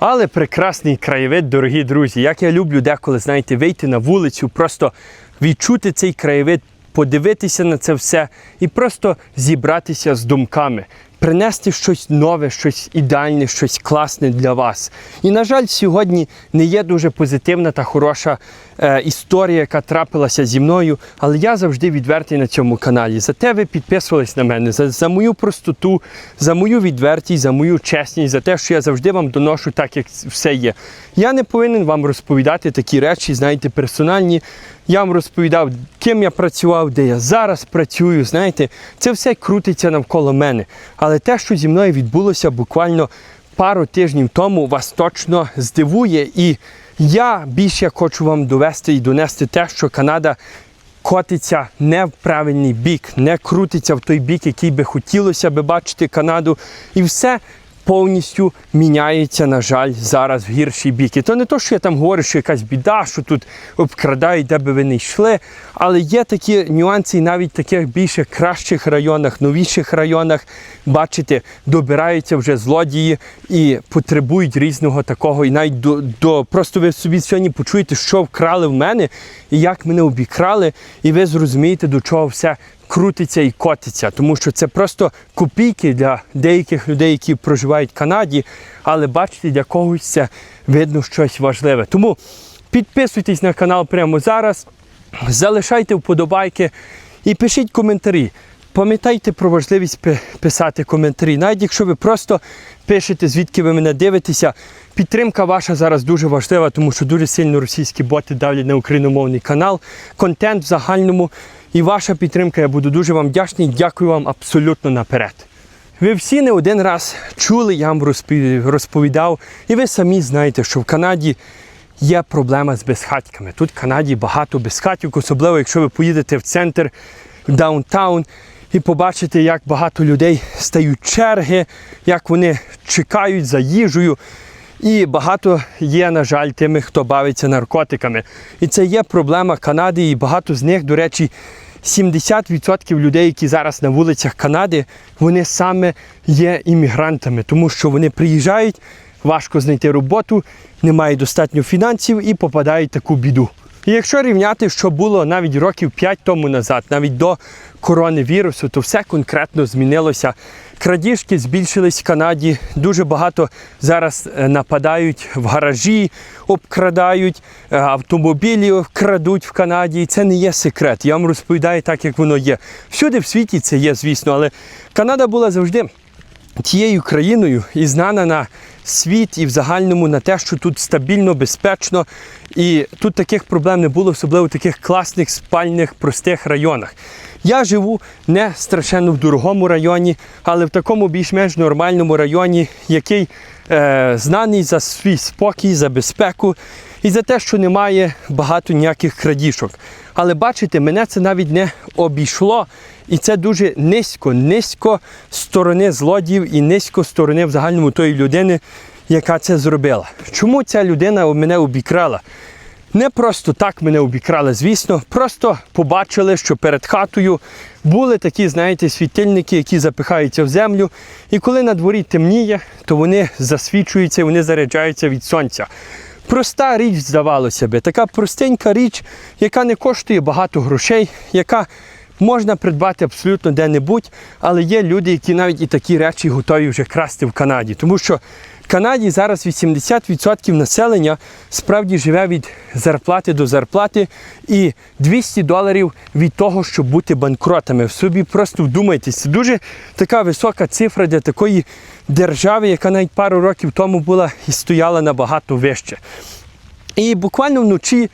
Але прекрасний краєвид, дорогі друзі. Як я люблю деколи, знаєте, вийти на вулицю, просто відчути цей краєвид, подивитися на це все і просто зібратися з думками, принести щось нове, щось ідеальне, щось класне для вас. І, на жаль, сьогодні не є дуже позитивна та хороша е, історія, яка трапилася зі мною, але я завжди відвертий на цьому каналі. Зате ви підписувались на мене за, за мою простоту, за мою відвертість, за мою чесність, за те, що я завжди вам доношу так, як все є. Я не повинен вам розповідати такі речі, знаєте, персональні. Я вам розповідав, ким я працював, де я зараз працюю. Знаєте, це все крутиться навколо мене. Але те, що зі мною відбулося буквально пару тижнів тому, вас точно здивує. І я більше хочу вам довести і донести те, що Канада котиться не в правильний бік, не крутиться в той бік, який би хотілося би бачити Канаду. І все повністю міняється, на жаль, зараз в гірший бік. І то не то, що я там говорю, що якась біда, що тут обкрадають, де би ви не йшли. Але є такі нюанси, і навіть в таких більше кращих районах, новіших районах, бачите, добираються вже злодії і потребують різного такого. І навіть до, до просто ви собі сьогодні почуєте, що вкрали в мене і як мене обікрали, і ви зрозумієте, до чого все крутиться і котиться, тому що це просто копійки для деяких людей, які проживають в Канаді, але бачите, для когось це видно щось важливе. Тому підписуйтесь на канал прямо зараз, залишайте вподобайки і пишіть коментарі. Пам'ятайте про важливість писати коментарі. Навіть якщо ви просто пишете, звідки ви мене дивитеся, підтримка ваша зараз дуже важлива, тому що дуже сильно російські боти давлять на україномовний канал, контент в загальному. І ваша підтримка, я буду дуже вам вдячний. Дякую вам абсолютно наперед. Ви всі не один раз чули, я вам розповідав, і ви самі знаєте, що в Канаді є проблема з безхатьками. Тут в Канаді багато безхатьок, особливо якщо ви поїдете в центр, в даунтаун, і побачите, як багато людей стають черги, як вони чекають за їжею. І багато є, на жаль, тими, хто бавиться наркотиками. І це є проблема Канади, і багато з них, до речі, 70% людей, які зараз на вулицях Канади, вони саме є іммігрантами, тому що вони приїжджають, важко знайти роботу, немає достатньо фінансів і попадають в таку біду. І якщо рівняти, що було навіть років 5 тому назад, навіть до коронавірусу, то все конкретно змінилося. Крадіжки збільшились в Канаді. Дуже багато зараз е, нападають в гаражі, обкрадають, е, автомобілі крадуть в Канаді. Це не є секрет. Я вам розповідаю так, як воно є. Всюди в світі це є, звісно, але Канада була завжди тією країною і знана на світ і в загальному на те, що тут стабільно, безпечно. І тут таких проблем не було, особливо в таких класних спальних, простих районах. Я живу не страшенно в дорогому районі, але в такому більш-менш нормальному районі, який е, знаний за свій спокій, за безпеку і за те, що немає багато ніяких крадіжок. Але бачите, мене це навіть не обійшло. І це дуже низько, низько сторони злодіїв і низько сторони в загальному тої людини, яка це зробила. Чому ця людина мене обікрала? Не просто так мене обікрали, звісно, просто побачили, що перед хатою були такі, знаєте, світильники, які запихаються в землю. І коли на дворі темніє, то вони засвічуються вони заряджаються від сонця. Проста річ, здавалося би, така простенька річ, яка не коштує багато грошей, яка можна придбати абсолютно де-небудь, але є люди, які навіть і такі речі готові вже красти в Канаді. Тому що Канаді зараз 80% населення справді живе від зарплати до зарплати і 200 доларів від того, щоб бути банкротами. В собі просто вдумайтесь, це дуже така висока цифра для такої держави, яка навіть пару років тому була і стояла набагато вище. І буквально вночі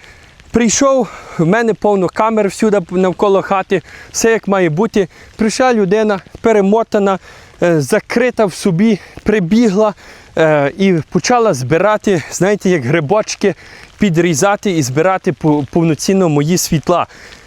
прийшов, в мене повно камер всюди навколо хати, все як має бути. Прийшла людина, перемотана, е, закрита в собі, прибігла і почала збирати, знаєте, як грибочки, підрізати і збирати повноцінно мої світла.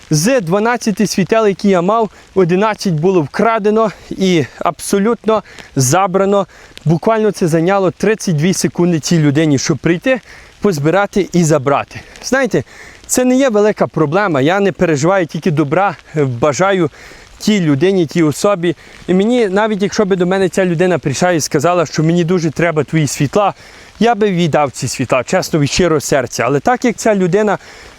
З 12 світел, які я мав, 11 було вкрадено і абсолютно забрано. Буквально це зайняло 32 секунди цій людині, щоб прийти, позбирати і забрати. Знаєте, це не є велика проблема. Я не переживаю тільки добра, е, бажаю тій людині, тій особі. І мені, навіть якщо би до мене ця людина прийшла і сказала, що мені дуже треба твої світла, я би віддав ці світла, чесно від щирого серця. Але так як ця людина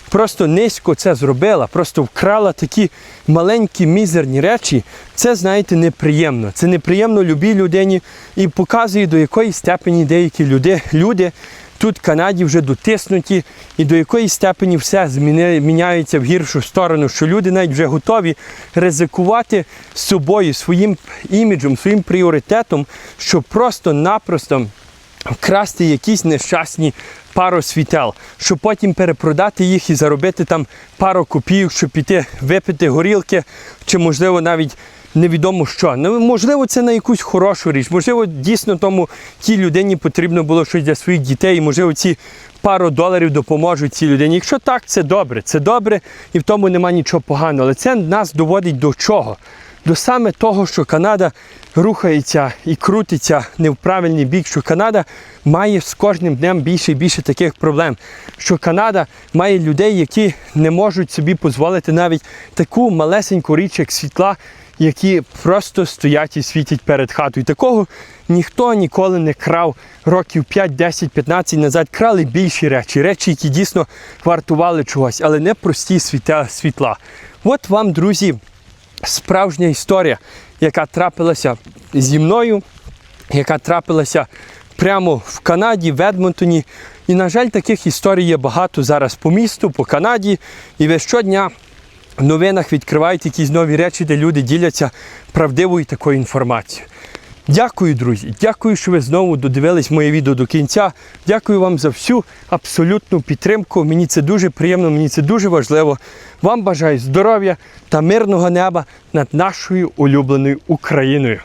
просто низько це зробила, просто вкрала такі маленькі мізерні речі, це, знаєте, неприємно. Це неприємно любій людині і показує, до якої степені деякі люди, люди тут в Канаді вже дотиснуті, і до якої степені все міняється в гіршу сторону, що люди навіть вже готові ризикувати з собою, своїм іміджем, своїм пріоритетом, щоб просто-напросто вкрасти якісь нещасні пару світел, щоб потім перепродати їх і заробити там пару копійок, щоб піти випити горілки, чи можливо навіть невідомо що. Ну, можливо, це на якусь хорошу річ. Можливо, дійсно тому тій людині потрібно було щось для своїх дітей, можливо, ці пару доларів допоможуть цій людині. Якщо так, це добре, це добре, і в тому нема нічого поганого. Але це нас доводить до чого? До саме того, що Канада рухається і крутиться не в правильний бік, що Канада має з кожним днем більше і більше таких проблем. Що Канада має людей, які не можуть собі дозволити навіть таку малесеньку річ, як світла, які просто стоять і світять перед хатою. Такого ніхто ніколи не крав років 5, 10, 15 назад. Крали більші речі, речі, які дійсно вартували чогось, але не прості світла. От вам, друзі, справжня історія, яка трапилася зі мною, яка трапилася прямо в Канаді, в Едмонтоні. І, на жаль, таких історій є багато зараз по місту, по Канаді. І ви щодня новинах відкривають якісь нові речі, де люди діляться правдивою такою інформацією. Дякую, друзі. Дякую, що ви знову додивились моє відео до кінця. Дякую вам за всю абсолютну підтримку. Мені це дуже приємно, мені це дуже важливо. Вам бажаю здоров'я та мирного неба над нашою улюбленою Україною.